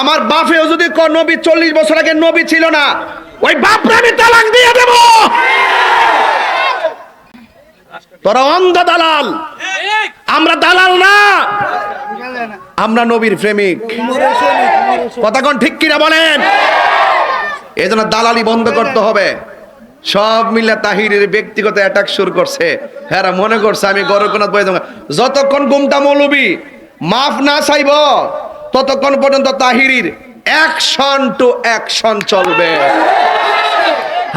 আমার বাপেও যদি ক নবী, চল্লিশ বছর আগে নবী ছিল না, ওই বাপরে আমি তালাক দিয়ে দেব। তোরা অন্ধ দালাল। আমরা দালাল না। আমরা নবীর প্রেমিক। কথা কোন ঠিক কিনা বলেন? এই জন্য দালালি বন্ধ করতে হবে। সব মিলে তাহিরের ব্যক্তিগত অ্যাটাক শুরু করছে। হ্যাঁ মনে করছে, আমি গরকনাথ বই যতক্ষণ গুমটা মৌলবি, মাফ না চাইব। ততক্ষণ পর্যন্ত তাহিরির অ্যাকশন টু অ্যাকশন চলবে।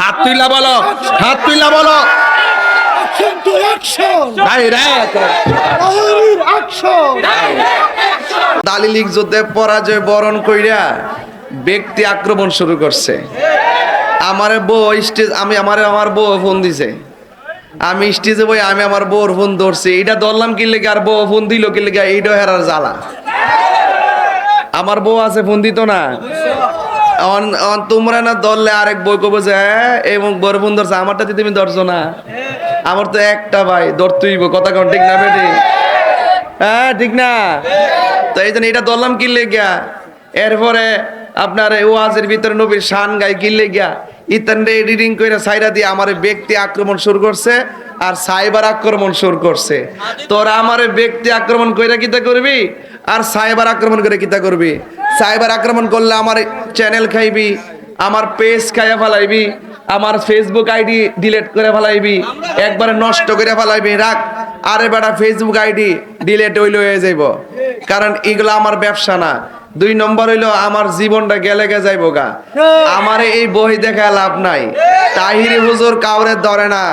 হাত তুইলা বলো। হাত তুইলা বলো। দালিলিক যুদ্ধে পরাজয় বরণ কইরা ব্যক্তি আক্রমণ শুরু করছে। আমার বউ স্টেজ আমি আমার আমার বউ ফোন দিছে। আমি স্টেজে বই আমি আমার বউর ফোন ধরছি। এটা ধরলাম কি লেগে আর বউ ফোন দিল কি লেগে? এইটা হেরার জ্বালা। আমার বউ আছে, ফোন দিত না। তোমরা না ধরলে আরেক বই কবে যে এবং বউর ফোন ধরছে আমারটাতে তুমি ধরছো না। আমার তো একটা ভাই ধরতেই কথা কোন, ঠিক না বেটি? হ্যাঁ ঠিক না? তো এই জন্য এটা ধরলাম কি লেগিয়া? এরপরে আপনার ওয়াজের ভিতরে নবীর শান গাই কি লেগিয়া? ইতানরে এডিটিং করে সাইরা দিয়ে আমার ব্যক্তি আক্রমণ শুরু করছে আর সাইবার আক্রমণ শুরু করছে। তোরা আমার ব্যক্তি আক্রমণ কইরা কিতা করবি? আর সাইবার আক্রমণ করে কিতা করবি? সাইবার আক্রমণ করলে আমার চ্যানেল খাইবি, আমার পেজ খাইয়া ফেলাইবি, আমার ফেসবুক আইডি ডিলেট করে ফেলাইবি, একবারে নষ্ট করে ফেলাইবি। রাখ, আরে বেটা ফেসবুক আইডি ডিলিট হইল হয়ে যাইব। কারণ এগুলো আমার ব্যবসা না। দুই নম্বর হইল আমার জীবনটা গেলে গে যাইব গা। আমার এই বই দেখা লাভ নাই। তাহিরি হুজুর কাউরে ধরে না,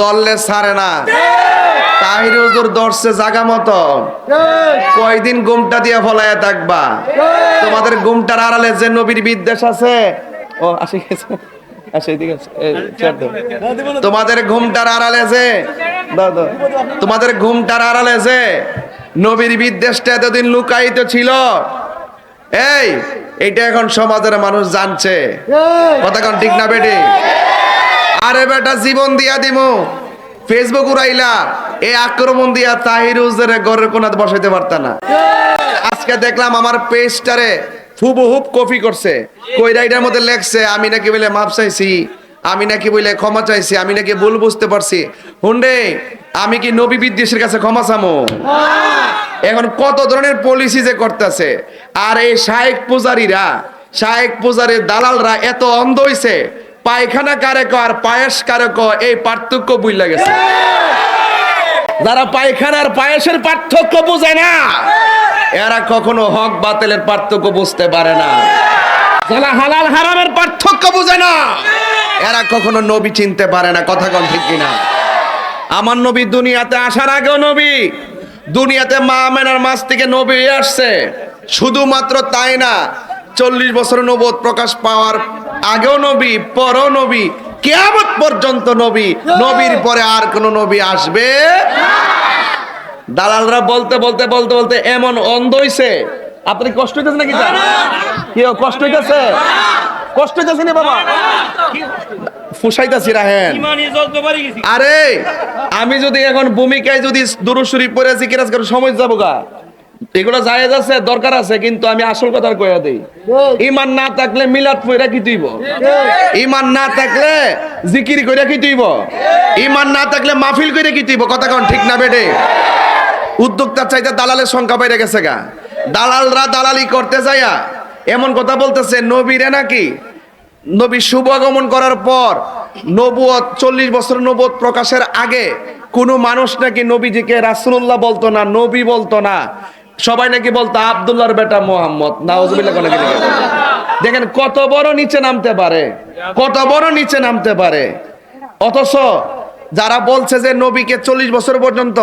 দললে ছাড়ে না। তাহিরি হুজুর ধরছে জাগা মতো। কয়দিন গুমটা দিয়ে ফলাইয়া থাকবা? তোমাদের গুমটার আড়ালে যে নবীর বিদ্বেষ আছে। ও, আসে গেছে। তোমাদের ঘুমটার আড়ালে যে। তোমাদের ঘুমটার আড়ালে যে নবীর বিদ্বেষটা এতদিন লুকায়িত ছিল। এই, এটা এখন সমাজের মানুষ জানছে। কথা ঠিক না, বেটি? আরে বেটা, জীবন দিয়া দিমু। ফেসবুক উড়াইলা এই আক্রমণ দিয়া তাহির উজের ঘরের কোনাতে বসাইতে পারতা না। আজকে দেখলাম আমার পেজটারে হুবহুব কপি করছে। কইরাইটার মধ্যে লেখছে, আমি নাকি বলে মাপ চাইছি, আমি নাকি বলে ক্ষমা চাইছি, আমি নাকি ভুল বুঝতে পারছি। হুন্ডে, আমি কি নবী বিদ্বেষের কাছে ক্ষমা চামো? এখন কত ধরনের পলিসি যে করতেছে। আর এই শায়েক পূজারীরা, শায়েক পূজারীর দালালরা এত অন্ধ হইছে পায়খানা কারে আর পায়েস কারে এই পার্থক্য বুঝলা গেছে। যারা পায়খানার পায়েসের পার্থক্য বোঝে না, এরা কখনো হক বাতিলের পার্থক্য বুঝতে পারে না। যারা হালাল হারামের পার্থক্য বুঝে না, এরা কখনো নবী চিনতে পারে না, কথা কন ঠিক কিনা? আমার নবী দুনিয়াতে আসার আগেও নবী, দুনিয়াতে মা আমেনার মাছ থেকে নবী আসছে। শুধুমাত্র তাই না, চল্লিশ বছর নবদ প্রকাশ পাওয়ার আগেও নবী পরও নবী কেয়ামত পর্যন্ত নবী নবীর পরে আর কোন নবী আসবে? দালালরা বলতে বলতে বলতে বলতে এমন অন্ধ হইছে। আপনি কষ্ট হইতেছে নাকি? কি কষ্ট হইতেছে? কষ্ট হইতেছে না বাবা? ফুসাইতাছি রাহেন। পারি আরে আমি যদি এখন ভূমিকায় যদি দুরুশরী পড়ে আছি কিরাজ করে সময় যাব গা। এগুলো জায়েজ আছে দরকার আছে কিন্তু আমি আসল কথা কইয়া দেই। ইমান না থাকলে মিলাদ পয়রা কি তুইব? ইমান না থাকলে জিকির কইরা কি তুইব? ইমান না থাকলে মাহফিল কইরা কি তুইব? কথা কোন ঠিক না বেডে উদ্যোক্তা চাইতে দালালের সংখ্যা বেড়ে গেছে গা। দালালরা দালালি করতে যায়া এমন কথা বলতেছে নবীরে নাকি? নবী শুভ আগমন করার পর নবুয়ত চল্লিশ বছর নবুয়ত প্রকাশের আগে কোনো মানুষ নাকি নবীজিকে রাসূলুল্লাহ বলতো না নবী বলতো না। সবাই নাকি বলতো, আব্দুল্লাহর বেটা মোহাম্মদ। নাউজুবিল্লাহ কোন দেখেন, কত বড় নিচে নামতে পারে, কত বড় নিচে নামতে পারে। অথচ যারা বলছে যে নবীকে চল্লিশ বছর পর্যন্ত,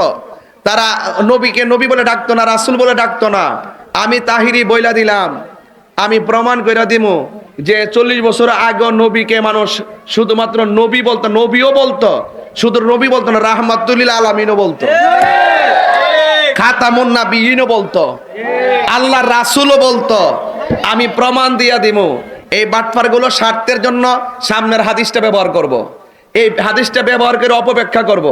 তারা নবীকে নবী বলে ডাকতো না, রাসুল বলে ডাকতো না। আমি তাহিরি বইলা দিলাম, আমি প্রমাণ করে দিমু যে চল্লিশ বছর আগে নবীকে মানুষ শুধুমাত্র নবী বলতো, নবীও বলতো, শুধু নবী বলতো না রাহমাতুল্লিল আলামিনও বলতো। খাতামুন নাবিয়িনও বলতো আল্লাহ রাসূলও বলতো আমি প্রমাণ দিয়া দিমু, এই বাটফারগুলো স্বার্থের জন্য সামনের হাদিসটা ব্যবহার করব। এই হাদিসটা ব্যবহার করে অপব্যাখ্যা করব।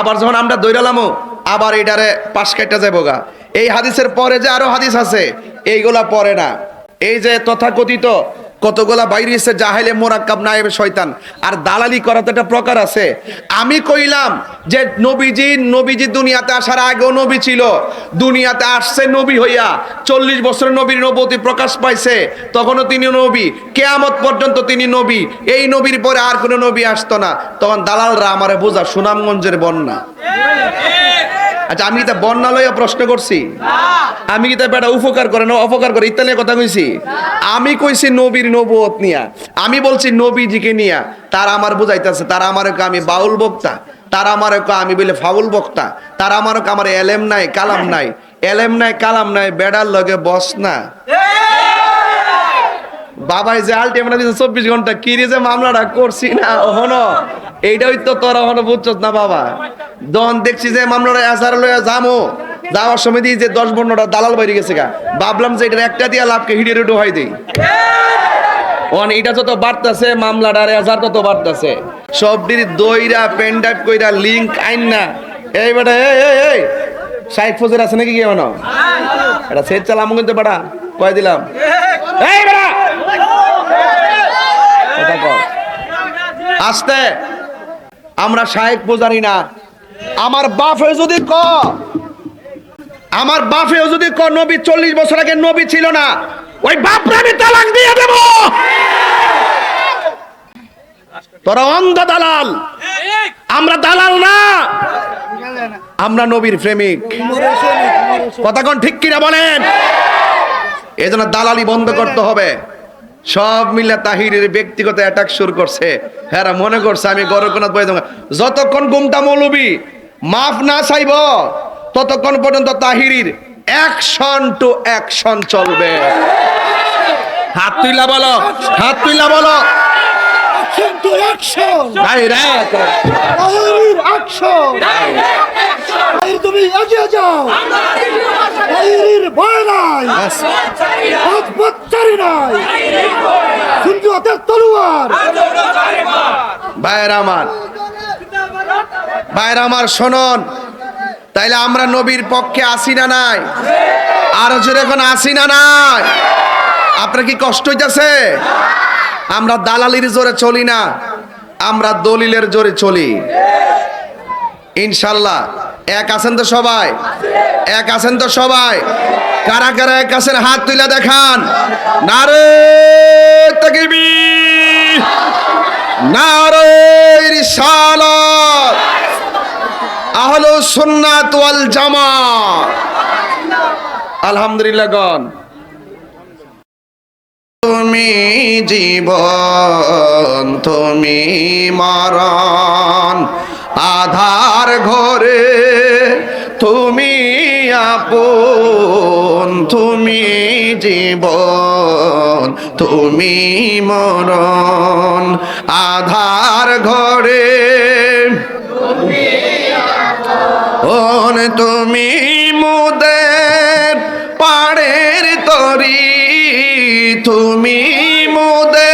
আবার যখন আমরা দৈরালামো আবার এইটারে পাশ কাটা যাব গা এই হাদিসের পরে যে আরও হাদিস আছে, এইগুলা পরে না এই যে তথাকথিত কতগুলা বাইরে এসে জাহেলে মোরাক্কাব নায়েবে শয়তান। আর দালালি করা তো একটা প্রকার আছে। আমি কইলাম যে নবীজি নবীজি দুনিয়াতে আসার আগেও নবী ছিল। দুনিয়াতে আসছে নবী হইয়া। চল্লিশ বছর নবীর নবতী প্রকাশ পাইছে। তখনও তিনি নবী। কেয়ামত পর্যন্ত তিনি নবী। এই নবীর পরে আর কোনো নবী আসতো না। তখন দালালরা আমারে বোঝা সুনামগঞ্জের বন্যা। আচ্ছা আমি তা বন্যা লইয়া প্রশ্ন করছি? আমি কি তা বেটা উপকার করে না অপকার করে? ইত্যাদি কথা কইছি? আমি কইছি নবীর নবুয়ত নিয়া। আমি বলছি নবীজিকে নিয়া। তার আমার বুঝাইতেছে, তারা আমার আমি বাউল বক্তা। তারা আমার আমি বলে ফাউল বক্তা। তারা আমার আমার এলেম নাই, কালাম নাই। এলেম নাই, কালাম নাই, বেড়ার লগে বস না। বাবাই যে আলটিমেট দিছে চব্বিশ ঘণ্টা কিরে যে মামলাটা করছি না? ওহনো এইটাই তো তোরা ওহনো বুঝছস না বাবা? দন দেখছি যে মামলাটা এসার লইয়া যামো। যাওয়ার সময় দিয়ে যে দশ পনেরোটা দালাল বাইরে গেছে গা। ভাবলাম যে এটার একটা দিয়া লাভকে হিডে রুডো হয় দেই। অন এটা যত বাড়তাছে, মামলাটার এজার তত বাড়তাছে। সবটির দইরা পেন কইরা লিংক আইন না। এই বেটা, এই এই এই সাইড ফজর আছে নাকি কি এমন এটা সেট চালাম কিন্তু বেটা, কয় দিলাম। এই বেটা। আস্তে। আমরা শায়েক পূজারি না। আমার বাপে যদি ক, আমার বাপেও যদি ক, নবী চল্লিশ বছর আগে নবী ছিল না, ওই বাপরা আমি তালাক দিয়ে দেব। তোরা অন্ধ দালাল। আমরা দালাল না। আমরা নবীর প্রেমিক। কথা কোন ঠিক কিনা বলেন? এই জন্য দালালি বন্ধ করতে হবে। সব মিলে তাহিরের ব্যক্তিগত অ্যাটাক শুরু করছে। হ্যাঁ মনে করছে আমি গরকনাথ বই যতক্ষণ গুমটা মৌলবি মাফ না চাইব ততক্ষণ পর্যন্ত তাহিরির অ্যাকশন টু অ্যাকশন চলবে। হাত তুইলা বলো। হাত তুইলা বলো। অ্যাকশন টু অ্যাকশন ভাই রে তাহির অ্যাকশন তাহির তুমি এগিয়ে যাও। তাহিরের ভয় নাই। নাই। তলোয়ার। ভাইয়ের আমার ভাইয়ের আমার শোনন। তাইলে আমরা নবীর পক্ষে আসি না নাই? আরও জোরে এখন আসি না নাই? আপনার কি কষ্ট হইতাছে? আমরা দালালির জোরে চলি না আমরা দলিলের জোরে চলি। ইনশাল্লাহ এক আছেন তো সবাই? এক আছেন তো সবাই। কারা কারা এক আছেন, হাত তুলে দেখান। নারে তাকবীর। নারে রিসালাত আহলু সুন্নাত ওয়াল জামাত। আলহামদুলিল্লাহ গণ। তুমি জীবন, তুমি মরণ। আধার ঘরে তুমি আপন তুমি জীবন তুমি মরণ। আধার ঘরে তুমি মুদের পাড়ের তরি তুমি মুদের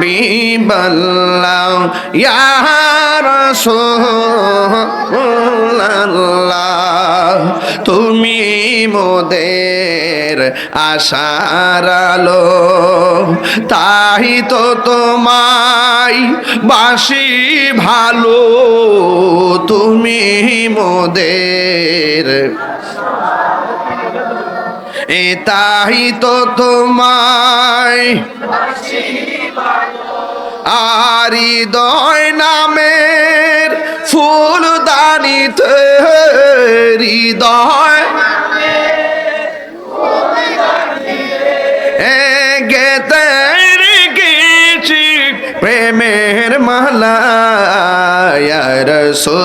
বিবাল্লাহ ইয়া রাসূলুল্লাহ তুমি মোদের আশার আলো তাই তো তোমায় বাসি ভালো তুমি মোদের এ তাই তো তোমায়। আরি হৃদয় নামের ফুল দানিতে হৃদয় গেতে রেখেছি প্রেমের মালা রসো।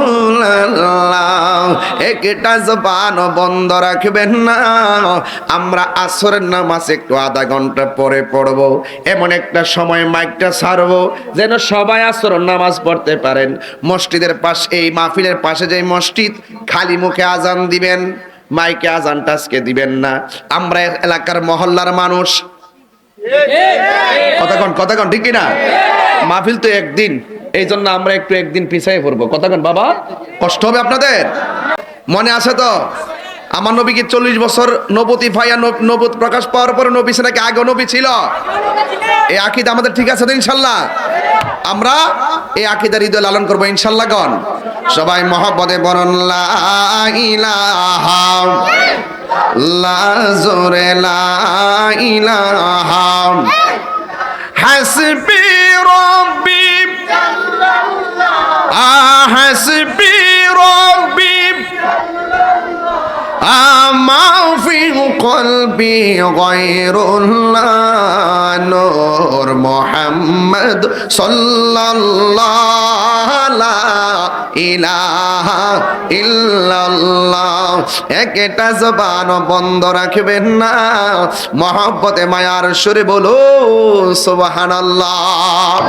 রাসূলাল্লাহ। একটা জবান বন্ধ রাখবেন না। আমরা আসরের নামাজ একটু আধা ঘণ্টা পরে পড়ব। এমন একটা সময় মাইকটা ছাড়বো যেন সবাই আসরের নামাজ পড়তে পারেন। মসজিদের পাশে এই মাহফিলের পাশে যে মসজিদ খালি মুখে আজান দিবেন মাইকে আজান আজকে দিবেন না। আমরা এলাকার মহল্লার মানুষ। কথাক্ষণ কথাক্ষণ ঠিক না মাহফিল তো একদিন। এই জন্য আমরা একটু একদিন পিছাই পড়ব। কথাক্ষণ বাবা। কষ্ট হবে আপনাদের? মনে আছে তো? আমার নবীকে চল্লিশ বছর নবতী ভাইয়া নব- নবুত প্রকাশ পাওয়ার পরে নবী সে নাকি আগে নবী ছিল? এই আকিদ আমাদের ঠিক আছে তো ইনশাল্লাহ? আমরা এই আকিদার হৃদয় লালন করব ইনশাল্লাহ গণ। সবাই মহব্বতে বরণ লা ইলাহা, লা জোরে লা ইলাহা। হাসবি রব্বি হাসবি রব্বি আমা ফি কলবি গায়রুল্লাহ, নূর মুহাম্মদ সাল্লাল্লাহু ইলাহা ইল্লাল্লাহ। একটা জবান বন্ধ রাখবেন না। মহব্বতে মায়ার সুরে বলো সুবহানাল্লাহ।